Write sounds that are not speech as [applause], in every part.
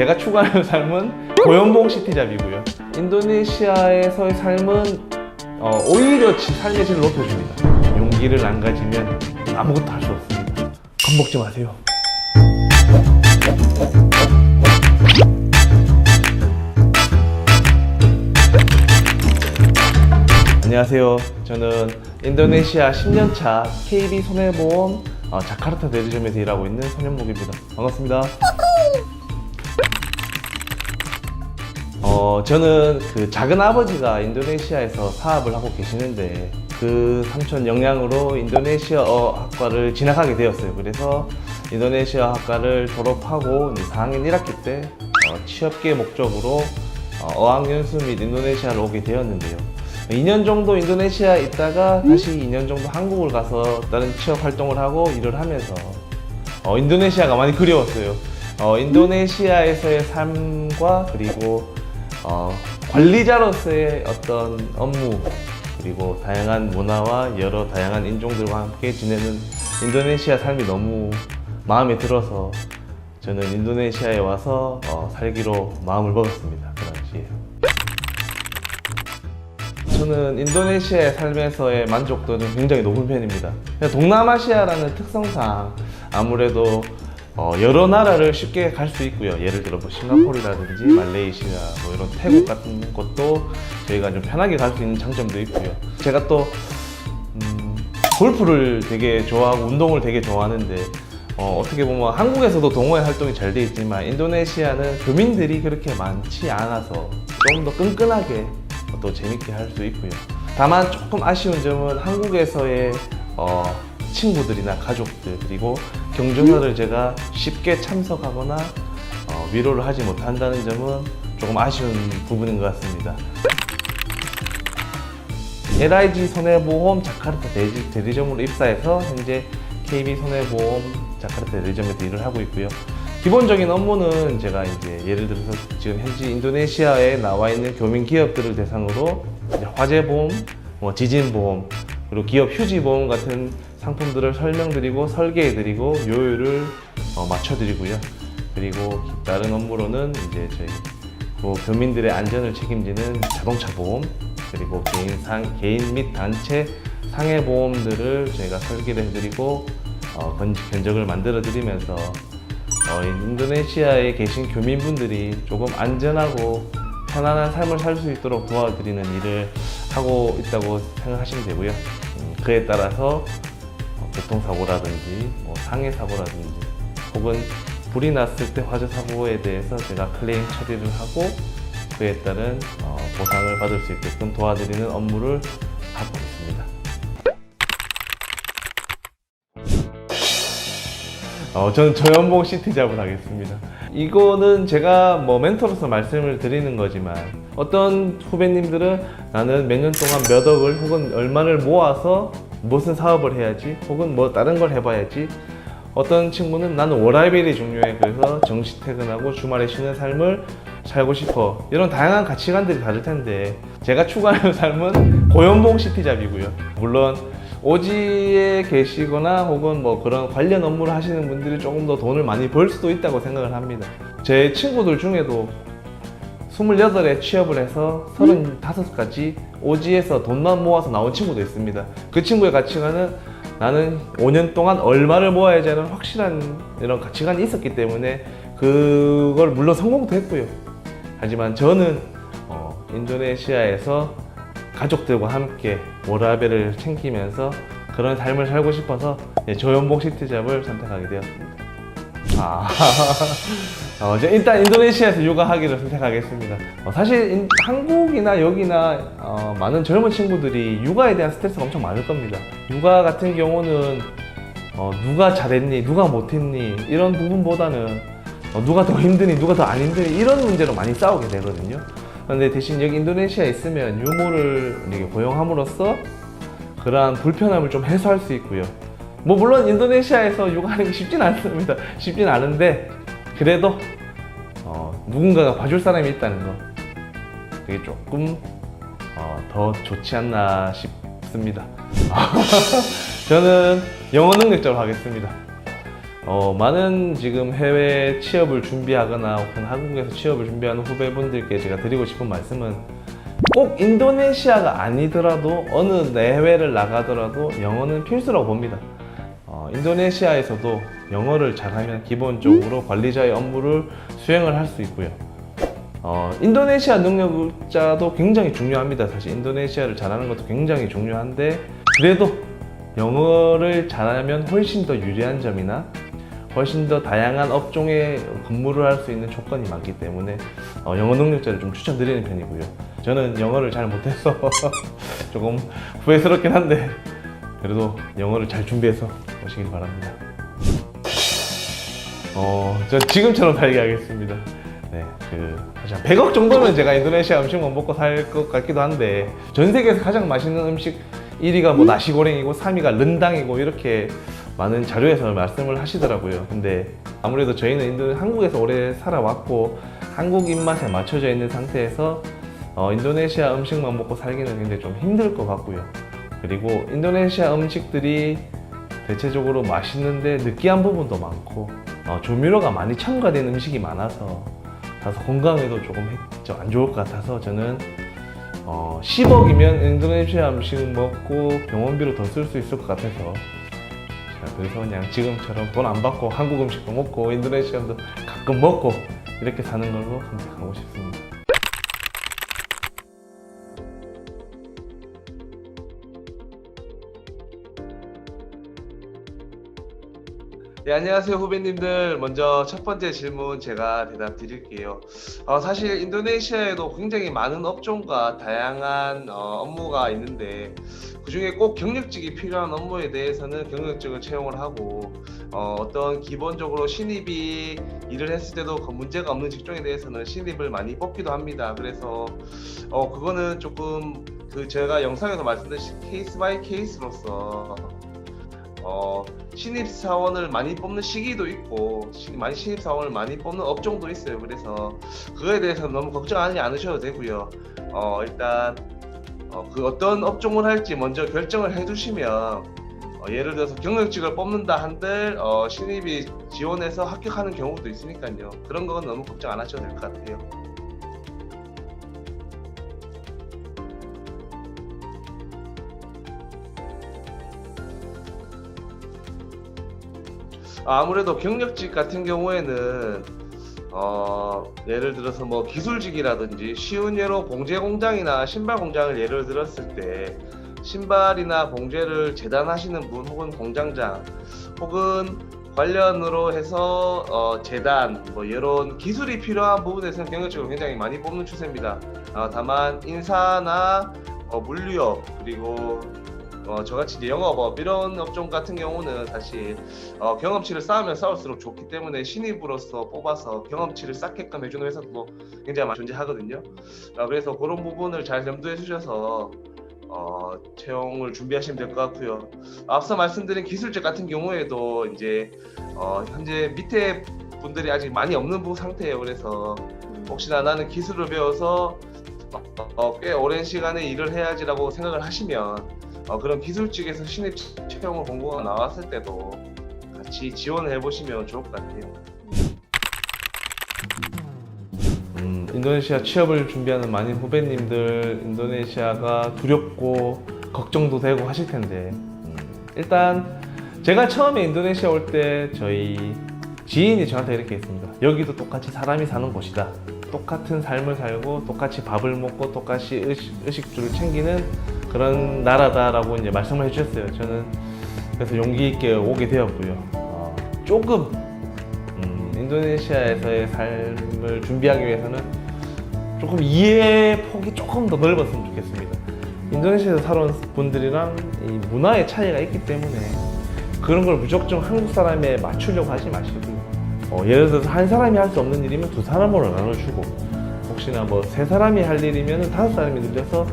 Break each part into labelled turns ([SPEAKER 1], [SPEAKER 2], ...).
[SPEAKER 1] 제가 추구하는 삶은 고연봉 시티잡이고요. 인도네시아에서의 삶은 어, 오히려 지- 삶의 질을 높여줍니다. 용기를 안 가지면 아무것도 할 수 없습니다. 겁먹지 마세요. 안녕하세요. 저는 인도네시아 10년차 KB 손해보험 어, 자카르타 대리점에서 일하고 있는 손현목입니다. 반갑습니다. 어, 저는 그 작은 아버지가 인도네시아에서 사업을 하고 계시는데 그 삼촌 영향으로 인도네시아어 학과를 진학하게 되었어요. 그래서 인도네시아 학과를 졸업하고 이제 4학년 1학기 때 어, 취업계 목적으로 어, 어학연수 및 인도네시아를 오게 되었는데요. 2년 정도 인도네시아에 있다가 다시 2년 정도 한국을 가서 다른 취업 활동을 하고 일을 하면서 어, 인도네시아가 많이 그리웠어요. 어, 인도네시아에서의 삶과 그리고 어, 관리자로서의 어떤 업무 그리고 다양한 문화와 여러 다양한 인종들과 함께 지내는 인도네시아 삶이 너무 마음에 들어서 저는 인도네시아에 와서 어, 살기로 마음을 먹었습니다. 그 당시에. 저는 인도네시아의 삶에서의 만족도는 굉장히 높은 편입니다. 동남아시아라는 특성상 아무래도 어, 여러 나라를 쉽게 갈 수 있고요. 예를 들어 뭐 싱가포르라든지 말레이시아, 뭐 이런 태국 같은 곳도 저희가 좀 편하게 갈 수 있는 장점도 있고요. 제가 또 음, 골프를 되게 좋아하고 운동을 되게 좋아하는데 어, 떻게 보면 한국에서도 동호회 활동이 잘 돼 있지만 인도네시아는 교민들이 그렇게 많지 않아서 좀 더 끈끈하게 또 재밌게 할 수 있고요. 다만 조금 아쉬운 점은 한국에서의 어, 친구들이나 가족들 그리고 경주마를 제가 쉽게 참석하거나 어, 위로를 하지 못한다는 점은 조금 아쉬운 부분인 것 같습니다. LIG 손해보험 자카르타 대리- 대리 점으로 입사해서 현재 KB 손해보험 자카르타 대리점에서 일을 하고 있고요. 기본적인 업무는 제가 이제 예를 들어서 지금 현지 인도네시아에 나와 있는 교민 기업들을 대상으로 화재보험, 뭐 지진보험, 그리고 기업 휴지보험 같은 상품들을 설명드리고 설계해드리고 요율을 어, 맞춰드리고요. 그리고 다른 업무로는 이제 저희 그 교민들의 안전을 책임지는 자동차 보험 그리고 개인 상 개인 및 단체 상해 보험들을 저희가 설계를 해드리고 어, 건- 견적을 만들어 드리면서 어, 인도네시아에 계신 교민분들이 조금 안전하고 편안한 삶을 살 수 있도록 도와드리는 일을 하고 있다고 생각하시면 되고요. 음, 그에 따라서 어, 교통사고라든지 뭐 상해 사고라든지 혹은 불이 났을 때 화재 사고에 대해서 제가 클레임 처리를 하고 그에 따른 어, 보상을 받을 수 있게끔 도와드리는 업무를 하고 있습니다. 어, 저는 저연봉 시티 잡을 하겠습니다. 이거는 제가 뭐 멘토로서 말씀을 드리는 거지만 어떤 후배님들은 나는 몇 년 동안 몇 억을 혹은 얼마를 모아서 무슨 사업을 해야지 혹은 뭐 다른 걸 해봐야지. 어떤 친구는 나는 워라밸이 중요해. 그래서 정시 퇴근하고 주말에 쉬는 삶을 살고 싶어. 이런 다양한 가치관들이 다를 텐데 제가 추구하는 [laughs] 삶은 고연봉 시티잡이고요. 물론 오지에 계시거나 혹은 뭐 그런 관련 업무를 하시는 분들이 조금 더 돈을 많이 벌 수도 있다고 생각을 합니다. 제 친구들 중에도 28에 취업을 해서 35까지 오지에서 돈만 모아서 나온 친구도 있습니다. 그 친구의 가치관은 나는 5년 동안 얼마를 모아야지 하는 확실한 이런 가치관이 있었기 때문에 그걸 물론 성공도 했고요. 하지만 저는 어, 인도네시아에서 가족들과 함께 워라벨을 챙기면서 그런 삶을 살고 싶어서 예, 저연봉 시티잡을 선택하게 되었습니다. 아, [laughs] 어, 이제 일단 인도네시아에서 육아하기를 선택하겠습니다. 어, 사실 인- 한국이나 여기나 어, 많은 젊은 친구들이 육아에 대한 스트레스가 엄청 많을 겁니다. 육아 같은 경우는 어, 누가 잘했니, 누가 못했니 이런 부분보다는 어, 누가 더 힘드니, 누가 더 안 힘드니 이런 문제로 많이 싸우게 되거든요. 그런데 대신 여기 인도네시아에 있으면 유모를 이렇게 고용함으로써 그러한 불편함을 좀 해소할 수 있고요. 뭐 물론 인도네시아에서 육아하는 게 쉽진 않습니다. 쉽진 않은데 그래도 어, 누군가가 봐줄 사람이 있다는 거 그게 조금 어, 더 좋지 않나 싶습니다. [laughs] 저는 영어 능력자로 하겠습니다. 어, 많은 지금 해외 취업을 준비하거나 혹은 한국에서 취업을 준비하는 후배분들께 제가 드리고 싶은 말씀은 꼭 인도네시아가 아니더라도 어느 내외를 나가더라도 영어는 필수라고 봅니다. 어, 인도네시아에서도 영어를 잘하면 기본적으로 관리자의 업무를 수행을 할 수 있고요. 어, 인도네시아 능력자도 굉장히 중요합니다. 사실 인도네시아를 잘하는 것도 굉장히 중요한데 그래도 영어를 잘하면 훨씬 더 유리한 점이나 훨씬 더 다양한 업종에 근무를 할 수 있는 조건이 많기 때문에 어, 영어 능력자를 좀 추천드리는 편이고요. 저는 영어를 잘 못해서 [laughs] 조금 후회스럽긴 한데 그래도 영어를 잘 준비해서 오시길 바랍니다. 어, 전 지금처럼 살게 하겠습니다. 네, 그, 한 100억 정도면 제가 인도네시아 음식만 먹고 살 것 같기도 한데, 전 세계에서 가장 맛있는 음식 1위가 뭐 나시고랭이고 3위가 른당이고 이렇게 많은 자료에서 말씀을 하시더라고요. 근데 아무래도 저희는 인도, 한국에서 오래 살아왔고, 한국 입맛에 맞춰져 있는 상태에서 어, 인도네시아 음식만 먹고 살기는 굉장히 좀 힘들 것 같고요. 그리고 인도네시아 음식들이 대체적으로 맛있는데 느끼한 부분도 많고 어, 조미료가 많이 첨가된 음식이 많아서 다소 건강에도 조금 해- 좀안 좋을 것 같아서 저는 어, 10억이면 인도네시아 음식 먹고 병원비로 더 쓸 수 있을 것 같아서 자, 그래서 그냥 지금처럼 돈 안 받고 한국 음식도 먹고 인도네시아도 가끔 먹고 이렇게 사는 걸로 선택하고 싶습니다. 네, 안녕하세요 후배님들. 먼저 첫 번째 질문 제가 대답 드릴게요. 어, 사실 인도네시아에도 굉장히 많은 업종과 다양한 어, 업무가 있는데 그 중에 꼭 경력직이 필요한 업무에 대해서는 경력직을 채용을 하고 어, 떤 기본적으로 신입이 일을 했을 때도 그 문제가 없는 직종에 대해서는 신입을 많이 뽑기도 합니다. 그래서 어, 그거는 조금 그 제가 영상에서 말씀드린 케이스 바이 케이스로서 어, 신입 사원을 많이 뽑는 시기도 있고 시- 많이 신입 사원을 많이 뽑는 업종도 있어요. 그래서 그거에 대해서는 너무 걱정하지 않으셔도 되고요. 어, 일단 어, 그 어떤 업종을 할지 먼저 결정을 해두시면 어, 예를 들어서 경력직을 뽑는다 한들 어, 신입이 지원해서 합격하는 경우도 있으니까요. 그런 건 너무 걱정 안 하셔도 될 것 같아요. 아무래도 경력직 같은 경우에는 어, 예를 들어서 뭐 기술직이라든지 쉬운 예로 봉제 공장이나 신발 공장을 예를 들었을 때 신발이나 봉제를 재단하시는 분 혹은 공장장 혹은 관련으로 해서 어, 재단 뭐 이런 기술이 필요한 부분에서는 경력직을 굉장히 많이 뽑는 추세입니다. 어, 다만 인사나 어, 물류업 그리고 어, 저같이 이제 영업업 이런 업종 같은 경우는 사실 어, 경험치를 쌓으면 쌓을수록 좋기 때문에 신입으로서 뽑아서 경험치를 쌓게끔 해주는 회사도 굉장히 많이 존재하거든요. 어, 그래서 그런 부분을 잘 염두해 주셔서 어, 채용을 준비하시면 될 것 같고요. 앞서 말씀드린 기술직 같은 경우에도 이제 어, 현재 밑에 분들이 아직 많이 없는 부 상태예요. 그래서 혹시나 나는 기술을 배워서 어, 어, 꽤 오랜 시간에 일을 해야지라고 생각을 하시면 어, 그런 기술직에서 신입 채용을 공고가 나왔을 때도 같이 지원을 해보시면 좋을 것 같아요. 음, 인도네시아 취업을 준비하는 많은 후배님들 인도네시아가 두렵고 걱정도 되고 하실 텐데 음, 일단 제가 처음에 인도네시아 올 때 저희 지인이 저한테 이렇게 했습니다. 여기도 똑같이 사람이 사는 곳이다. 똑같은 삶을 살고 똑같이 밥을 먹고 똑같이 의식, 의식주를 챙기는 그런 나라다라고 이제 말씀을 해주셨어요. 저는 그래서 용기 있게 오게 되었고요. 어, 조금 음, 인도네시아에서의 삶을 준비하기 위해서는 조금 이해 폭이 조금 더 넓었으면 좋겠습니다. 인도네시아에서 살아온 분들이랑 이 문화의 차이가 있기 때문에 그런 걸 무조건 한국 사람에 맞추려고 하지 마시고요. 어, 예를 들어서 한 사람이 할 수 없는 일이면 두 사람으로 나눠주고 혹시나 뭐 세 사람이 할 일이면 다섯 사람이 늘려서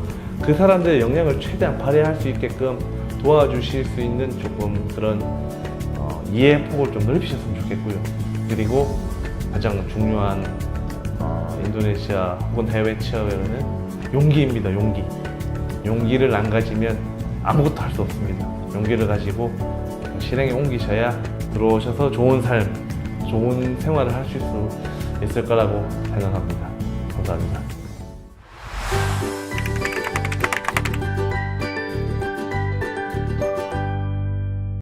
[SPEAKER 1] 그 사람들의 역량을 최대한 발휘할 수 있게끔 도와주실 수 있는 조금 그런 어, 이해 폭을 좀 넓히셨으면 좋겠고요. 그리고 가장 중요한 어, 인도네시아 혹은 해외 취업에는 용기입니다. 용기. 용기를 안 가지면 아무것도 할 수 없습니다. 용기를 가지고 실행에 옮기셔야 들어오셔서 좋은 삶, 좋은 생활을 하실 수 있을 거라고 생각합니다. 감사합니다.